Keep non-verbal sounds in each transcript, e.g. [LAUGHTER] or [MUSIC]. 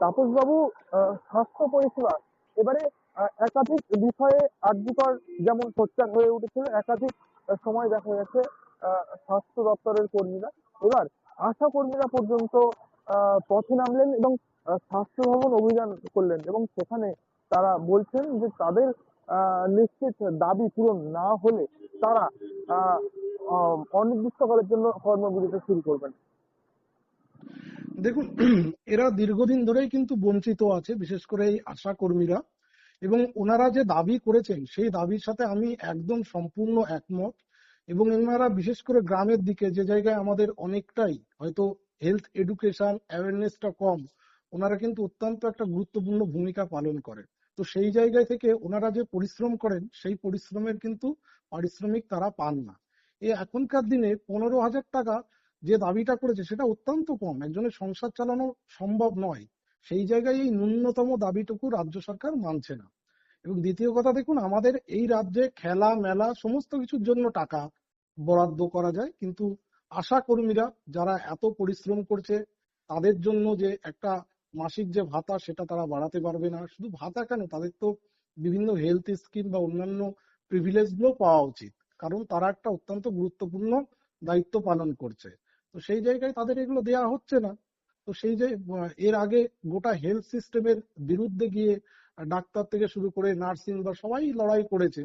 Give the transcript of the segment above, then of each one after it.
তাপস বাবু স্বাস্থ্য পরিষেবা। এবারে একাধিক বিষয়ে আর্যিকর যেমন সোচ্চার হয়ে উঠেছিল, একাধিক সময় দেখা গেছে স্বাস্থ্য দপ্তরের কর্মীরা। এবার আশা কর্মীরা পর্যন্ত পথে নামলেন এবং স্বাস্থ্য ভবন অভিযান করলেন এবং সেখানে তারা বলছেন যে তাদের নিশ্চিত দাবি পূরণ না হলে তারা অনির্দিষ্টকালের জন্য কর্মবিরতি শুরু করবেন। দেখুন, [CLEARS THROAT] এরা দীর্ঘদিন ধরেই কিন্তু বঞ্চিত আছে, বিশেষ করে এই আশা কর্মীরা। এবং ওনারা যে দাবি করেছেন, সেই দাবির সাথে আমি একদম সম্পূর্ণ একমত। এবং এনারা বিশেষ করে গ্রামের দিকে, যে জায়গায় আমাদের অনেকটাই হয়তো হেলথ এডুকেশন অ্যাওয়ারনেসটা কম, ওনারা কিন্তু অত্যন্ত একটা গুরুত্বপূর্ণ ভূমিকা পালন করেন। তো সেই জায়গায় থেকে ওনারা যে পরিশ্রম করেন, সেই পরিশ্রমের কিন্তু পারিশ্রমিক তারা পান না। এ এখনকার দিনে পনেরো হাজার টাকা যে দাবিটা করেছে সেটা অত্যন্ত কম। একজনের সংসার চালানো সম্ভব নয়, সেই জায়গায় এই ন্যূনতম দাবিটুকু রাজ্য সরকার মানছে না। এবং দ্বিতীয় কথা, দেখুন, আমাদের এই রাজ্যে খেলা, মেলা, সমস্ত কিছুর জন্য টাকা বরাদ্দ করা যায়। কিন্তু আশা কর্মীরা যারা এত পরিশ্রম করছে, তাদের জন্য যে একটা মাসিক যে ভাতা, সেটা তারা বাড়াতে পারবে না। শুধু ভাতা কেন? তাদের তো বিভিন্ন হেলথ স্কিম বা অন্যান্য প্রিভিলেজগুলো পাওয়া উচিত। কারণ তারা একটা অত্যন্ত গুরুত্বপূর্ণ দায়িত্ব পালন করছে। তো সেই জায়গায় তাদের এগুলো দেয়া হচ্ছে না। তো সেই যে এর আগে গোটা হেলথ সিস্টেমের বিরুদ্ধে গিয়ে ডাক্তার থেকে শুরু করে নার্সিং বা সবাই লড়াই করেছে।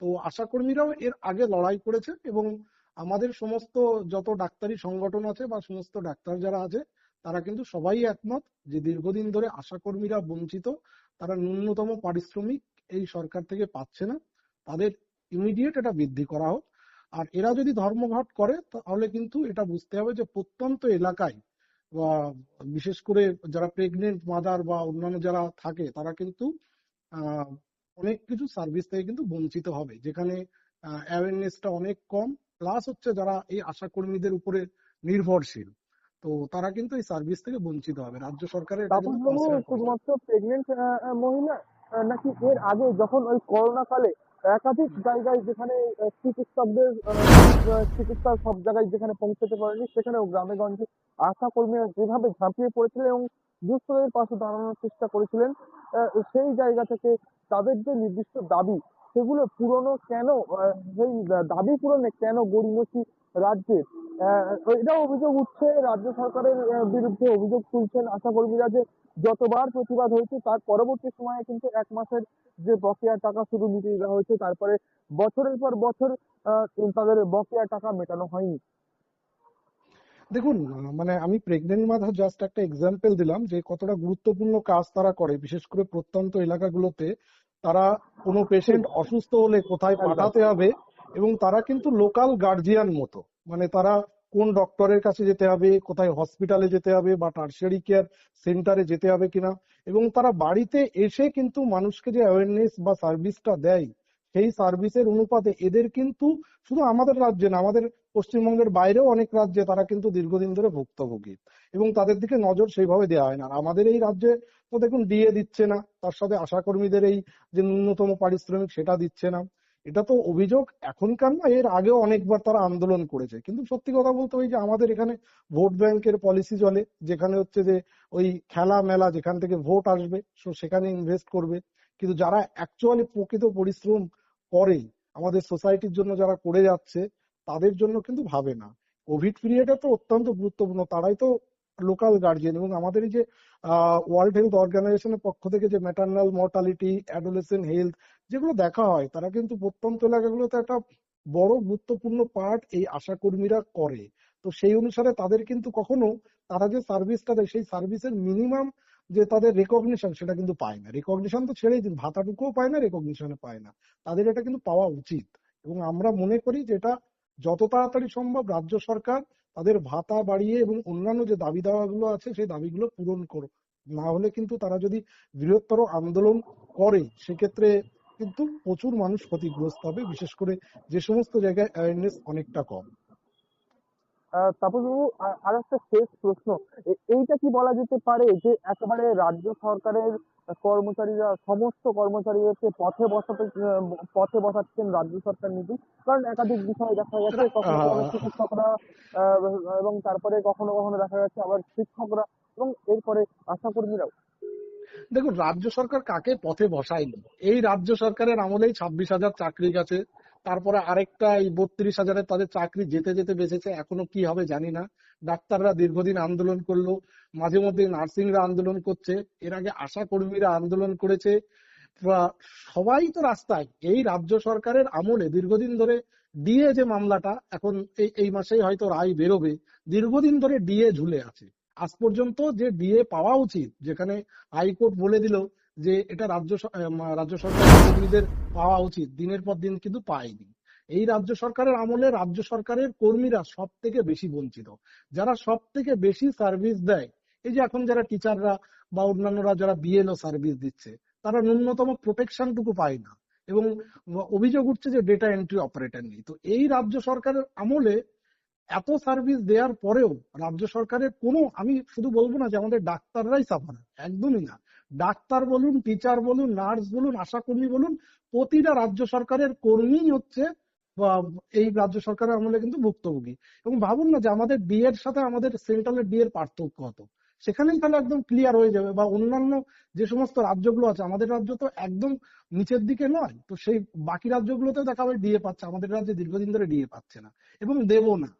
তো আশা কর্মীরাও এর আগে লড়াই করেছে এবং আমাদের সমস্ত যত ডাক্তারি সংগঠন আছে বা সমস্ত ডাক্তার যারা আছে, তারা কিন্তু সবাই একমত যে দীর্ঘদিন ধরে আশা কর্মীরা বঞ্চিত, তারা ন্যূনতম পারিশ্রমিক এই সরকার থেকে পাচ্ছে না। তাদের ইমিডিয়েট এটা বৃদ্ধি করা হোক। আর এরা যদি ধর্মঘট করে তাহলে কিন্তু এটা বুঝতে হবে যে প্রত্যন্ত এলাকায় বা বিশেষ করে যারা প্রেগনেন্ট মাদার বা অন্যান্য যারা থাকে তারা কিন্তু অনেক কিছু সার্ভিস থেকে কিন্তু বঞ্চিত হবে যেখানে অ্যাওয়ারনেসটা অনেক কম প্লাস হচ্ছে যারা এই আশা কর্মীদের উপরে নির্ভরশীল তো তারা কিন্তু এই সার্ভিস থেকে বঞ্চিত হবে রাজ্য সরকারের। শুধুমাত্র প্রেগনেন্ট মহিলা নাকি এর আগে যখন ওই করোনা কালে একাধিক জায়গায় যেখানে চিকিৎসকদের চিকিৎসা সব জায়গায় যেখানে পৌঁছতে পারেনি, সেখানেও গ্রামে গঞ্জে আশা কর্মীরা যেভাবে ঝাঁপিয়ে পড়েছিলেন এবং দুস্থদের পাশে দাঁড়ানোর চেষ্টা করেছিলেন সেই জায়গা থেকে তাদের যে নির্দিষ্ট দাবি, সেগুলো পূরণও কেন সেই দাবি পূরণে কেন গড়িমসি রাজ্যে। আহ, এটাও অভিযোগ উঠছে রাজ্য সরকারের বিরুদ্ধে অভিযোগ তুলছেন আশা কর্মীরা যে যতবার প্রতিবাদ হয়েছে তার পরবর্তী সময়ে কিন্তু এক মাসের যে বকেয়া টাকা শুধু মিটিয়ে দেওয়া হয়েছে তারপরে বছরের পর বছর তাদের বকেয়া টাকা মেটানো হয়নি। দেখুন মানে আমি প্রেগনেন্ট মাদার জাস্ট একটা এক্সাম্পল দিলাম যে কতটা গুরুত্বপূর্ণ কাজ তারা করে বিশেষ করে প্রত্যন্ত এলাকাগুলোতে। তারা কোনো পেশেন্ট অসুস্থ হলে কোথায় পাঠাতে হবে এবং তারা কিন্তু লোকাল গার্জিয়ান মতো। মানে তারা কোন ডক্টরের কাছে যেতে হবে, কোথায় হসপিটালে যেতে হবে বা টার্সিয়ারি কেয়ার সেন্টারে যেতে হবে কিনা। এবং তারা বাড়িতে এসে কিন্তু মানুষকে যে অ্যাওয়ারনেস বা সার্ভিসটা দেয়, সেই সার্ভিসের অনুপাতে এদের কিন্তু শুধু আমাদের রাজ্যে না, আমাদের পশ্চিমবঙ্গের বাইরেও অনেক রাজ্যে তারা কিন্তু দীর্ঘদিন ধরে ভুক্তভোগী। এবং তাদের দিকে নজর সেইভাবে দেওয়া হয় না। আর আমাদের এই রাজ্যে তো দেখুন ডিএ দিচ্ছে না। তার সাথে আশাকর্মীদের এই যে ন্যূনতম পারিশ্রমিক, সেটা দিচ্ছে না। এটা তো অভিযোগ এখনকার না, এর আগেও অনেকবার তারা আন্দোলন করেছে। কিন্তু সত্যি কথা বলতে ওই যে আমাদের এখানে ভোট ব্যাংকের পলিসি চলে, যেখানে হচ্ছে যে ওই খেলা মেলা যেখান থেকে ভোট আসবে, সো সেখানে ইনভেস্ট করবে। কিন্তু যারা অ্যাকচুয়ালি প্রকৃত পরিশ্রম করে, আমাদের সোসাইটির জন্য যারা করে যাচ্ছে, তাদের জন্য কিন্তু ভাবে না। কোভিড পিরিয়ডে তো অত্যন্ত গুরুত্বপূর্ণ, তারাই তো লোকাল গার্জিয়ান এবং আমাদের এই যে ওয়ার্ল্ড হেলথ অর্গানাইজেশনের পক্ষ থেকে যে ম্যাটার্নাল মর্টালিটি অ্যাডোলেসেন্ট হেলথ যেগুলো দেখা হয়, তারা কিন্তু প্রত্যন্ত এলাকাগুলোতে একটা বড় গুরুত্বপূর্ণ পার্ট এই আশা কর্মীরা করে। তো সেই অনুসারে তাদের কিন্তু কখনো তারা যে সার্ভিসটা দেয়, সেই সার্ভিসের মিনিমাম যে তাদের রেকগনিশন সেটা কিন্তু পায় না। রেকগনিশন তো ছেড়েই দিন, ভাতাটুকুও পায় না রেকগনিশনে পায় না। তাদের এটা কিন্তু পাওয়া উচিত। এবং আমরা মনে করি যে এটা যত তাড়াতাড়ি সম্ভব রাজ্য সরকার তাদের ভাতা বাড়িয়ে এবং অন্যান্য যে দাবি দাওয়াগুলো আছে, সেই দাবিগুলো পূরণ করো। না হলে কিন্তু তারা যদি বৃহত্তর আন্দোলন করে, সেক্ষেত্রে কিন্তু প্রচুর মানুষ ক্ষতিগ্রস্ত হবে। বিশেষ করে যে সমস্ত জায়গায় অ্যাওয়ারনেস অনেকটা কম। তাপসবাবু আর আর একটা শেষ প্রশ্ন। এইটা কি বলা যেতে পারে যে একেবারে রাজ্য সরকারের কর্মচারীরা সমস্ত কর্মচারীদেরকে পথে বসাতে পথে বসাচ্ছেন রাজ্য সরকার নীতি কারণ একাধিক বিষয় দেখা গেছে কখনো চিকিৎসকরা এবং তারপরে কখনো কখনো দেখা যাচ্ছে আবার শিক্ষকরা এবং এরপরে আশাকর্মীরাও দেখুন রাজ্য সরকার কাকে পথে বসায়নি? এই রাজ্য সরকারের আমলেই ছাব্বিশ হাজার চাকরি গেছে তারপরে আরেকটা এই বত্রিশ হাজারের তাদের চাকরি যেতে যেতে বেঁচেছে। এখনও কি হবে জানি না। ডাক্তাররা দীর্ঘদিন আন্দোলন করল, মাঝে মধ্যে নার্সিংরা আন্দোলন করছে। এর আগে আশা কর্মীরা আন্দোলন করেছে। সবাই তো রাস্তায়। এই রাজ্য সরকারের আমলে দীর্ঘদিন ধরে ডিএ যে মামলাটা, এখন এই এই মাসেই হয়তো রায় বেরোবে। দীর্ঘদিন ধরে ডিএ ঝুলে আছে। আজ পর্যন্ত যে ডিএ পাওয়া উচিত, যেখানে হাইকোর্ট বলে দিল যে এটা রাজ্য রাজ্য সরকারের পাওয়া উচিত। দিনের পর দিন কিন্তু পায়নি। এই রাজ্য সরকারের আমলে রাজ্য সরকারের কর্মীরা সব থেকে বেশি বঞ্চিত। যারা সব থেকে বেশি সার্ভিস দেয়, এই যে এখন যারা টিচাররা বা অন্যান্যরা যারা বিএলও সার্ভিস দিচ্ছে, তারা ন্যূনতম প্রোটেকশনটুকু পায় না। এবং অভিযোগ উঠছে যে ডেটা এন্ট্রি অপারেটর নেই। তো এই রাজ্য সরকারের আমলে এত সার্ভিস দেওয়ার পরেও রাজ্য সরকারের কোনো, আমি শুধু বলব না যে আমাদের ডাক্তাররাই সাফার একদমই না। ডাক্তার বলুন টিচার বলুন নার্স বলুন, আশাকর্মী বলুন, প্রতিটা রাজ্য সরকারের কর্মীই হচ্ছে এই রাজ্য সরকারের আমলে কিন্তু ভুক্তভোগী। এবং ভাবুন না যে আমাদের ডিএর সাথে আমাদের সেন্ট্রালের বিয়ের পার্থক্য কত। সেখানেই তাহলে একদম ক্লিয়ার হয়ে যাবে, বা অন্যান্য যে সমস্ত রাজ্যগুলো আছে, আমাদের রাজ্য তো একদম নিচের দিকে নয়, তো সেই বাকি রাজ্যগুলোতেও দেখা যাবে ডিএ পাচ্ছে, আমাদের রাজ্যে দীর্ঘদিন ধরে ডিএ পাচ্ছে না, এবং দেবো না।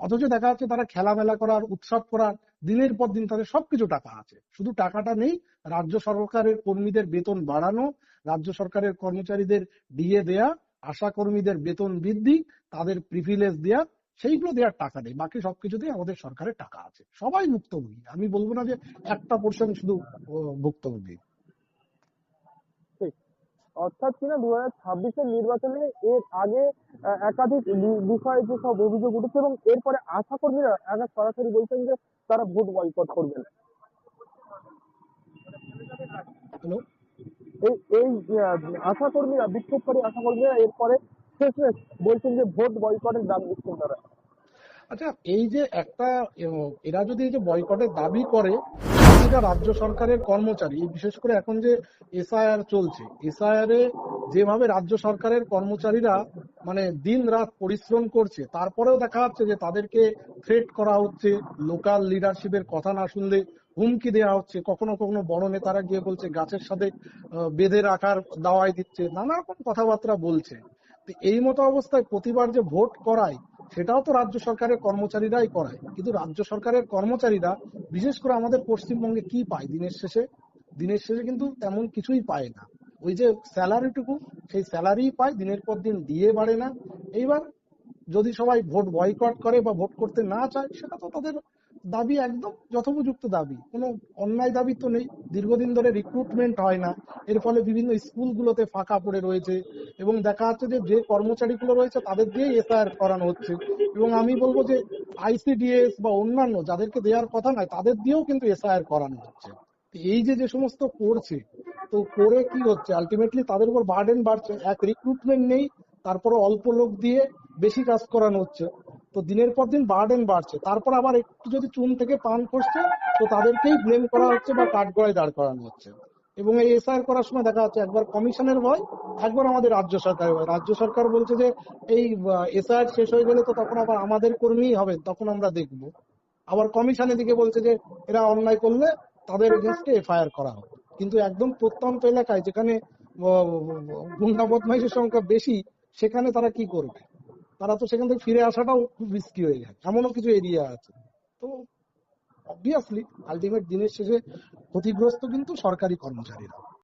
অথচ দেখা যাচ্ছে তারা খেলামেলা করার, উৎসব করার, দিনের পর দিন তাদের সবকিছু টাকা আছে। শুধু টাকাটা নেই, রাজ্য সরকারের কর্মীদের বেতন বাড়ানো, রাজ্য সরকারের কর্মচারীদের ডিএ দেয়া, আশা কর্মীদের বেতন বৃদ্ধি, তাদের প্রিভিলেজ দেয়া, সেইগুলো দেওয়ার টাকা নেই। বাকি সবকিছুতেই আমাদের সরকারের টাকা আছে। সবাই ভুক্তভোগী আমি বলব না যে একটা পোর্শন শুধু ভুক্তভোগী অর্থাৎ কিনা দু হাজার ছাব্বিশের নির্বাচনে এর আগে একাধিক বিষয়ে যে সব অভিযোগ উঠেছে এবং এরপরে আশাকর্মীরা একা সরাসরি বলছেন যে তারা ভোট বয়কট করবেন। হ্যালো এই এই আহ, আশাকর্মীরা বিক্ষোভকারী আশাকর্মীরা এরপরে শেষমেশ বলছেন যে ভোট বয়কটের দাম দিচ্ছেন তারা। আচ্ছা এই যে একটা এরা যদি এই যে বয়কটের দাবি করে প্রতিটা রাজ্য সরকারের কর্মচারী বিশেষ করে এখন যে এসআইআর চলছে, এসআইআর এ যেভাবে রাজ্য সরকারের কর্মচারীরা মানে দিন রাত পরিশ্রম করছে, তারপরেও দেখা যাচ্ছে যে তাদেরকে থ্রেট করা হচ্ছে লোকাল লিডারশিপের কথা না শুনলে হুমকি দেওয়া হচ্ছে, কখনো কখনো বড় নেতারা গিয়ে বলছে গাছের সাথে বেঁধে রাখার দাওয়াই দিচ্ছে, নানা রকম কথাবার্তা বলছে। এই মতো অবস্থায় প্রতিবার যে ভোট করায় সেটাও তো রাজ্য সরকারের কর্মচারীরাই করায়। কিন্তু রাজ্য সরকারের কর্মচারীরা, বিশেষ করে আমাদের পশ্চিমবঙ্গে কি পায় দিনের শেষে? দিনের শেষে কিন্তু তেমন কিছুই পায় না। ওই যে স্যালারিটুকু, সেই স্যালারি পায়, দিনের পর দিন দিয়ে বাড়ে না। এইবার যদি সবাই ভোট বয়কট করে বা ভোট করতে না চায়, সেটা তো তাদের দাবি একদম যথোপযুক্ত দাবি। কোনো? অন্যায় দাবি তো নেই। দীর্ঘদিন ধরে রিক্রুটমেন্ট হয় না। এর ফলে বিভিন্ন স্কুলগুলোতে ফাঁকা পড়ে রয়েছে এবং দেখা যাচ্ছে যে যে কর্মচারীগুলো রয়েছে তাদের দিয়েই এসআইআর করানো হচ্ছে। এবং আমি বলব যে আইসিডিএস বা অন্যান্য যাদেরকে দেওয়ার কথা নয়, তাদের দিয়েও কিন্তু এসআইআর করানো হচ্ছে। এই যে যে সমস্ত করছে, তো করে কি হচ্ছে? আলটিমেটলি তাদের উপর বার্ডেন বাড়ছে। এক রিক্রুটমেন্ট নেই তারপরে অল্প লোক দিয়ে বেশি কাজ করানো হচ্ছে। তো দিনের পর দিন বার্ডেন বাড়ছে। তারপর আবার একটু যদি চুন থেকে পান করছে তো তাদেরকেই ব্লেম করা হচ্ছে বা কাঠগড়ায় দাঁড় করানো হচ্ছে। এবং এই এসআইআর করার সময় দেখা যাচ্ছে একবার কমিশনের ভয়, একবার আমাদের রাজ্য সরকারের ভয়। রাজ্য সরকার বলছে যে, এই এসআইআর শেষ হয়ে গেলে তো তখন আবার আমাদের কর্মীই হবে তখন আমরা দেখব। আবার কমিশনের দিকে বলছে যে, এরা অন্যায় করলে তাদের এগেনস্টে এফআইআর করা হবে কিন্তু একদম প্রত্যন্ত এলাকায় যেখানে গুন্ডা বদমাইশের সংখ্যা বেশি, সেখানে তারা কি করবে? তারা তো সেখান থেকে ফিরে আসাটাও খুব রিস্কি হয়ে যায়। এমনও কিছু এরিয়া আছে। তো অবভিয়াসলি আলটিমেট দিনের শেষে ক্ষতিগ্রস্ত কিন্তু সরকারি কর্মচারীরা